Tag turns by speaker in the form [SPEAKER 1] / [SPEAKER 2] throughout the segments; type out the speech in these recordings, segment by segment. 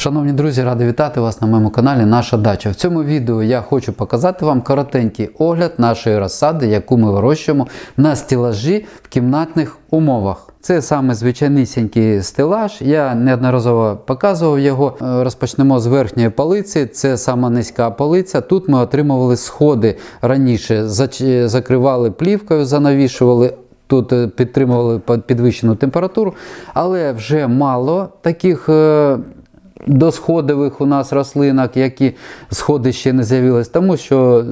[SPEAKER 1] Шановні друзі, радий вітати вас на моєму каналі Наша Дача. В цьому відео я хочу показати вам коротенький огляд нашої розсади, яку ми вирощуємо на стелажі в кімнатних умовах. Це саме звичайнісінький стелаж. Я неодноразово показував його. Е, Розпочнемо з верхньої полиці. Це сама низька полиця. Тут ми отримували сходи раніше, закривали плівкою, занавішували. Тут е, підтримували під- підвищену температуру, але вже мало таких е, досходових у нас рослинок, які сходи ще не з'явились, тому що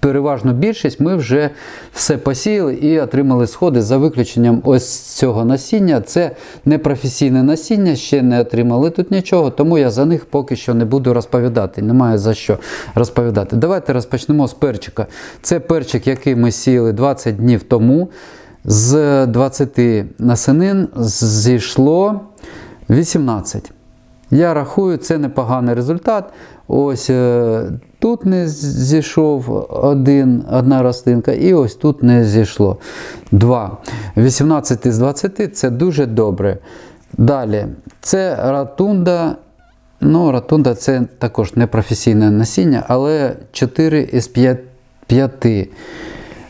[SPEAKER 1] переважно більшість ми вже все посіяли і отримали сходи за виключенням ось цього насіння. Це непрофесійне насіння, ще не отримали тут нічого, тому я за них поки що не буду розповідати. Немає за що розповідати. Давайте розпочнемо з перчика. Це перчик, який ми сіяли 20 днів тому. З 20 насенин зійшло 18. Я рахую, це непоганий результат. Ось е, тут не зійшов один, одна рослинка, і ось тут не зійшло. Два. 18 з 20 це дуже добре. Далі, це ратунда. Ну, ратунда це також непрофесійне насіння, але 4 із 5. 5. Е,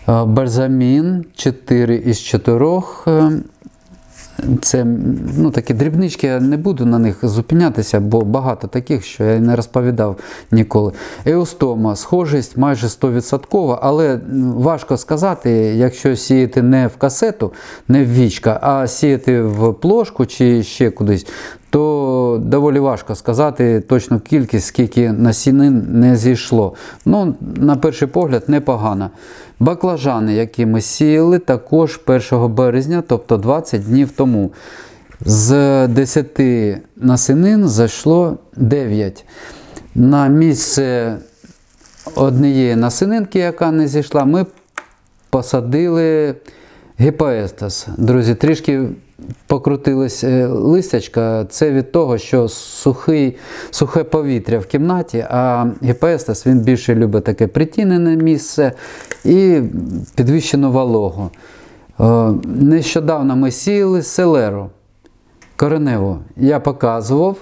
[SPEAKER 1] Бальзамін 4 із 4. Це ну, такі дрібнички, я не буду на них зупинятися, бо багато таких, що я не розповідав ніколи. Еустома, схожість майже 100%, але важко сказати, якщо сіяти не в касету, не в вічка, а сіяти в плошку чи ще кудись, то доволі важко сказати точну кількість, скільки насінин не зійшло. Ну, на перший погляд, непогано. Баклажани, які ми сіяли, також 1 березня, тобто 20 днів тому. З 10 насінин зайшло 9. На місце однієї насининки, яка не зійшла, ми посадили гіпоестас. Друзі, трішки покрутилось е, листячка. Це від того, що сухий, сухе повітря в кімнаті, а гіпоестас він більше любить таке притінене місце і підвищену вологу. Е, Нещодавно ми сіяли селеру кореневу. Я показував,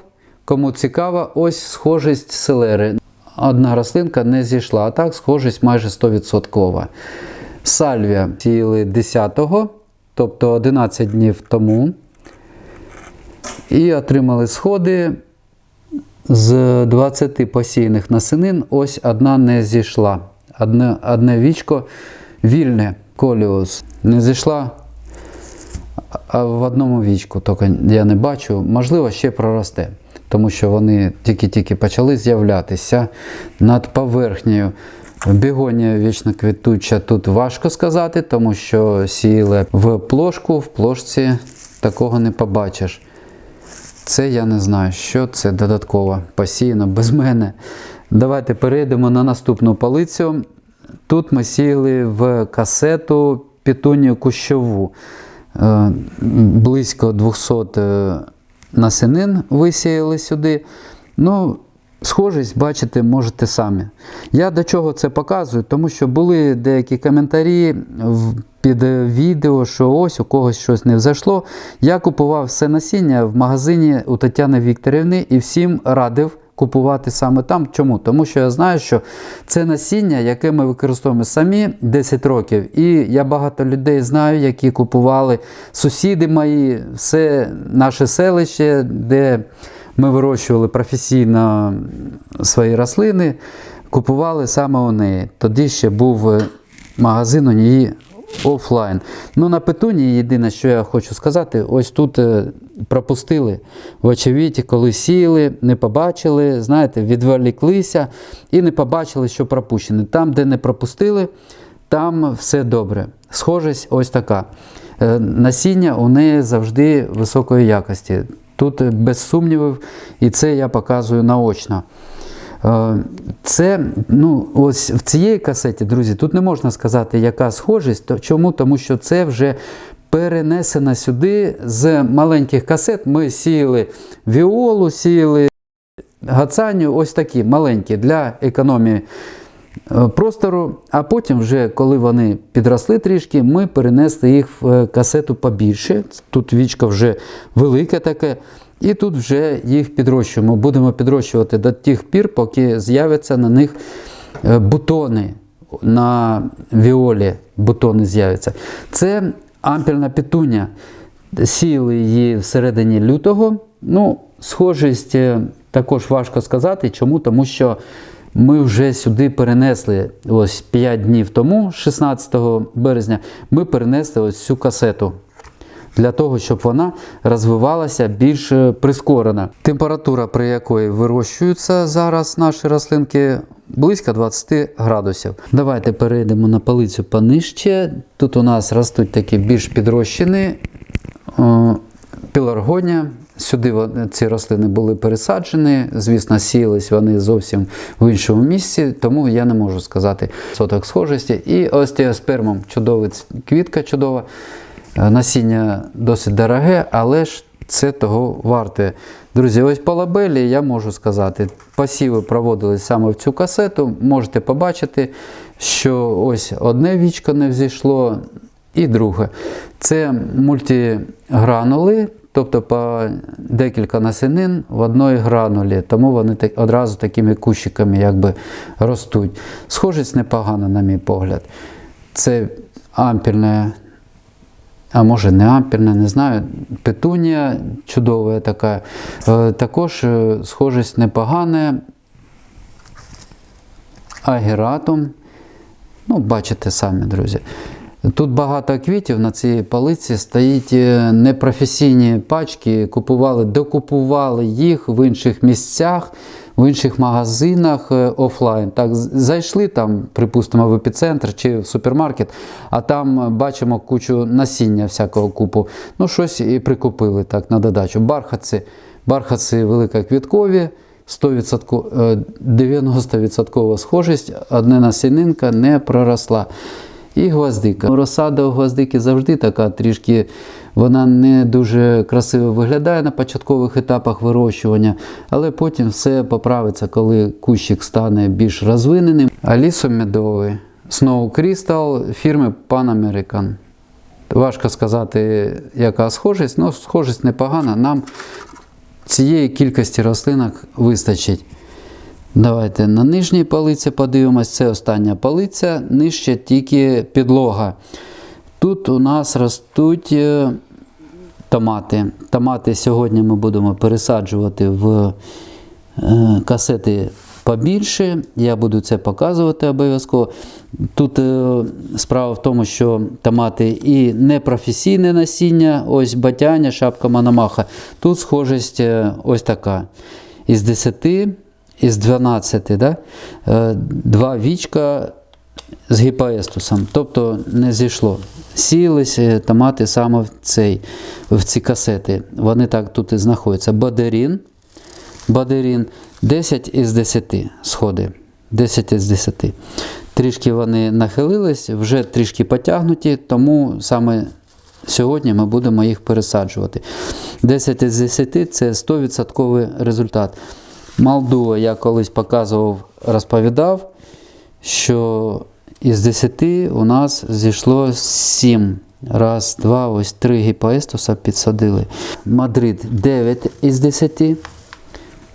[SPEAKER 1] кому цікаво, ось схожість селери. Одна рослинка не зійшла, а так схожість майже 100%. Сальвія сіяли 10-го, тобто 11 днів тому. І отримали сходи з 20 посіяних насінин, ось одна не зійшла. Одне, одне вічко вільне коліус не зійшла. А в одному вічку тільки я не бачу, можливо, ще проросте, тому що вони тільки-тільки почали з'являтися над поверхнею. Бігонія вічно квітуча тут важко сказати, тому що сіяли в плошку, в плошці такого не побачиш. Це я не знаю, що це додатково посіяно без мене. Давайте перейдемо на наступну полицю. Тут ми сіяли в касету пітунію кущову. Е, Близько 200 е, насінин висіяли сюди. Ну, Схожість, бачите, можете самі. Я до чого це показую, тому що були деякі коментарі під відео, що ось у когось щось не взайшло. Я купував все насіння в магазині у Тетяни Вікторівни і всім радив купувати саме там. Чому? Тому що я знаю, що це насіння, яке ми використовуємо самі 10 років. І я багато людей знаю, які купували сусіди мої, все наше селище, де ми вирощували професійно свої рослини, купували саме у неї. Тоді ще був е, магазин у неї офлайн. Ну, на петуні єдине, що я хочу сказати, ось тут е, пропустили вочевидь, коли сіяли, не побачили, знаєте, відволіклися і не побачили, що пропущено. Там, де не пропустили, там все добре. Схожість ось така. Е, Насіння у неї завжди високої якості. Тут е, без сумнівів, і це я показую наочно. Е, Це, ну, ось в цієї касеті, друзі, тут не можна сказати, яка схожість. То- Чому? Тому що це вже перенесено сюди з маленьких касет. Ми сіяли віолу, сіяли гацаню, ось такі маленькі для економії простору. А потім, вже коли вони підросли трішки, ми перенесли їх в е, касету побільше. Тут вічко вже велике таке. І тут вже їх підрощуємо. Будемо підрощувати до тих пір, поки з'являться на них е, бутони. На віолі бутони з'являться. Це ампільна петуня. Сіяли її всередині лютого. Ну, схожість е, також важко сказати. Чому? Тому що ми вже сюди перенесли ось 5 днів тому, 16 березня, ми перенесли ось цю касету. Для того, щоб вона розвивалася більш е, прискорена. Температура, при якої вирощуються зараз наші рослинки, близько 20 градусів. Давайте перейдемо на полицю понижче. Тут у нас ростуть такі більш підрощені е, пеларгонія. Сюди ці рослини були пересаджені. Звісно, сіялись вони зовсім в іншому місці, тому я не можу сказати соток схожості. І остеоспермом чудовий квітка чудова. Е, Насіння досить дороге, але ж це того варте. Друзі, ось по лабелі я можу сказати, посіви проводились саме в цю касету. Можете побачити, що ось одне вічко не взійшло, і друге. Це мультигранули, тобто по декілька насінин в одної гранулі, тому вони одразу такими кущиками якби ростуть. Схожість непогана, на мій погляд. Це ампільне а може не ампірна, не знаю. Петунія чудова така. Е, Також е, схожість непогана. Агератум. Ну, бачите самі, друзі. Тут багато квітів на цій палиці стоїть е, непрофесійні пачки, купували, докупували їх в інших місцях, в інших магазинах е, офлайн. Так, зайшли там, припустимо, в епіцентр чи в супермаркет, а там е, бачимо кучу насіння всякого купу. Ну, щось і прикупили так на додачу. Бархатці, бархатці великоквіткові. 100%, е, 90% схожість, одна насінинка не проросла. І гвоздика. Розсада у гвоздики завжди така трішки, вона не дуже красиво виглядає на початкових етапах вирощування, але потім все поправиться, коли кущик стане більш розвиненим. А лісомедовий Snow Crystal фірми Pan American. Важко сказати, яка схожість, але схожість непогана. Нам цієї кількості рослинок вистачить. Давайте на нижній полиці подивимось. Це остання полиця, нижче тільки підлога. Тут у нас ростуть е, томати. Томати сьогодні ми будемо пересаджувати в е, касети побільше. Я буду це показувати обов'язково. Тут е, справа в тому, що томати і непрофесійне насіння, ось батяня, шапка Мономаха. Тут схожість ось така. Із 10, із 12, да? е, два вічка з гіпаестусом, тобто не зійшло. Сіялися томати саме в, цей, в ці касети. Вони так тут і знаходяться. Бадерін, Бадерін 10 із 10 сходи. 10 із 10. Трішки вони нахилились, вже трішки потягнуті, тому саме сьогодні ми будемо їх пересаджувати. 10 із 10 це 100% результат. Малдуа я колись показував, розповідав, що із 10 у нас зійшло 7. Раз, два, ось три гіпаестуса підсадили. Мадрид 9 із 10.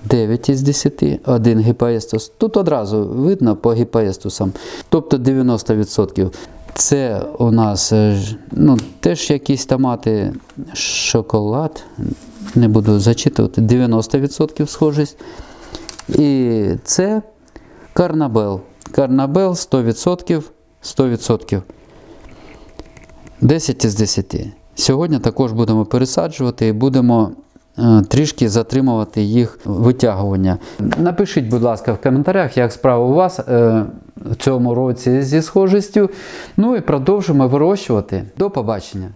[SPEAKER 1] 9 із 10, один гіпаестус. Тут одразу видно по гіпаестусам. Тобто 90%. Це у нас е, ну, теж якісь томати, шоколад. Не буду зачитувати, 90% схожість. І це карнабел. Карнабел 100%. 100%. 10 із 10. Сьогодні також будемо пересаджувати і будемо е, трішки затримувати їх витягування. Напишіть, будь ласка, в коментарях, як справа у вас е, в цьому році зі схожістю. Ну і продовжимо вирощувати. До побачення!